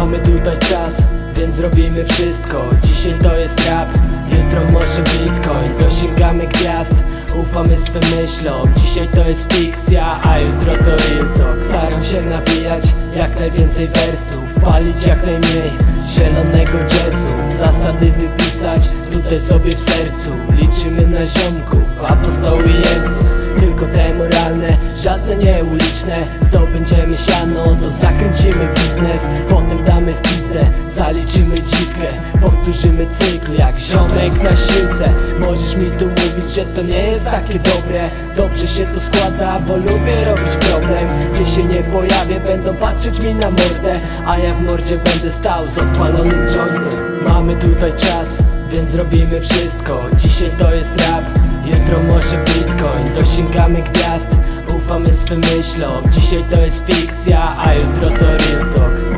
Mamy tutaj czas, więc zrobimy wszystko. Dzisiaj to jest rap, jutro może bitcoin. Dosięgamy gwiazd, ufamy swym myślom. Dzisiaj to jest fikcja, a jutro to real Staram się nawijać jak najwięcej wersów Palić jak najmniej zielonego jazzu. Zasady wypisać tutaj sobie w sercu. Liczymy na ziomków, apostoły Jezus te moralne, żadne nie uliczne. Zdobędziemy siano, to zakręcimy biznes. Potem damy w pizdę, zaliczymy dziwkę. Powtórzymy cykl jak ziomek na siłce. Możesz mi tu mówić, że to nie jest takie dobre. Dobrze się to składa, bo lubię robić problem. Gdzie się nie pojawię, będą patrzeć mi na mordę. A ja w mordzie będę stał z odpalonym jointem Mamy tutaj czas, więc robimy wszystko. Dzisiaj to jest rap, jutro może bitcoin. Dosięgamy gwiazd, ufamy swym myślom. Dzisiaj to jest fikcja, a jutro to real talk.